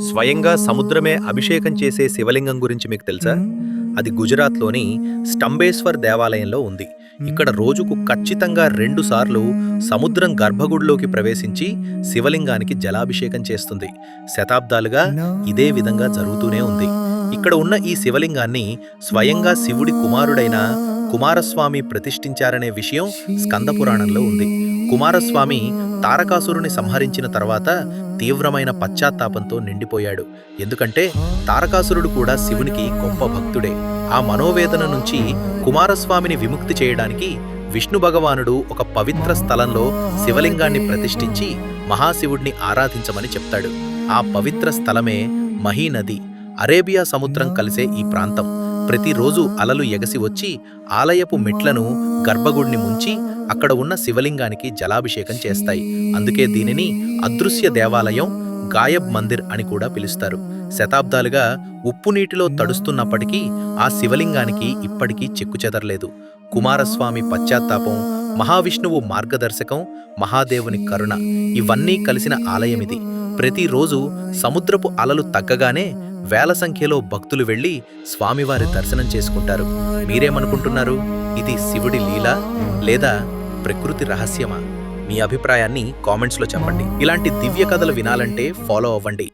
స్వయంగా సముద్రమే అభిషేకం చేసే శివలింగం గురించి మీకు తెలుసా? అది గుజరాత్లోని స్టంబేశ్వర్ దేవాలయంలో ఉంది. ఇక్కడ రోజుకు ఖచ్చితంగా రెండు సార్లు సముద్రం గర్భగుడిలోకి ప్రవేశించి శివలింగానికి జలాభిషేకం చేస్తుంది. శతాబ్దాలుగా ఇదే విధంగా జరుగుతూనే ఉంది. ఇక్కడ ఉన్న ఈ శివలింగాన్ని స్వయంగా శివుడి కుమారుడైన కుమారస్వామి ప్రతిష్ఠించారనే విషయం స్కందపురాణంలో ఉంది. కుమారస్వామి తారకాసురుని సంహరించిన తర్వాత తీవ్రమైన పశ్చాత్తాపంతో నిండిపోయాడు. ఎందుకంటే తారకాసురుడు కూడా శివునికి గొప్ప భక్తుడే. ఆ మనోవేదన నుంచి కుమారస్వామిని విముక్తి చేయడానికి విష్ణు భగవానుడు ఒక పవిత్ర స్థలంలో శివలింగాన్ని ప్రతిష్ఠించి మహాశివుడిని ఆరాధించమని చెప్తాడు. ఆ పవిత్ర స్థలమే మహీనది. అరేబియా సముద్రం కలిసే ఈ ప్రాంతం. ప్రతిరోజు అలలు ఎగసి వచ్చి ఆలయపు మెట్లను గర్భగుడిని ముంచి అక్కడ ఉన్న శివలింగానికి జలాభిషేకం చేస్తాయి. అందుకే దీనిని అదృశ్య దేవాలయం గాయబ్ మందిర్ అని కూడా పిలుస్తారు. శతాబ్దాలుగా ఉప్పు నీటిలో తడుస్తున్నప్పటికీ ఆ శివలింగానికి ఇప్పటికీ చెక్కుచెదరలేదు కుమారస్వామి పశ్చాత్తాపం మహావిష్ణువు మార్గదర్శకం మహాదేవుని కరుణ ఇవన్నీ కలిసిన ఆలయమిది. ప్రతిరోజు సముద్రపు అలలు తగ్గగానే వేల సంఖ్యలో భక్తులు వెళ్ళి స్వామివారి దర్శనం చేసుకుంటారు. మీరేమనుకుంటున్నారు? ఇది శివుడి లీల లేదా ప్రకృతి రహస్యమా? మీ అభిప్రాయాన్ని కామెంట్స్లో చెప్పండి. ఇలాంటి దివ్య కథలు వినాలంటే ఫాలో అవ్వండి.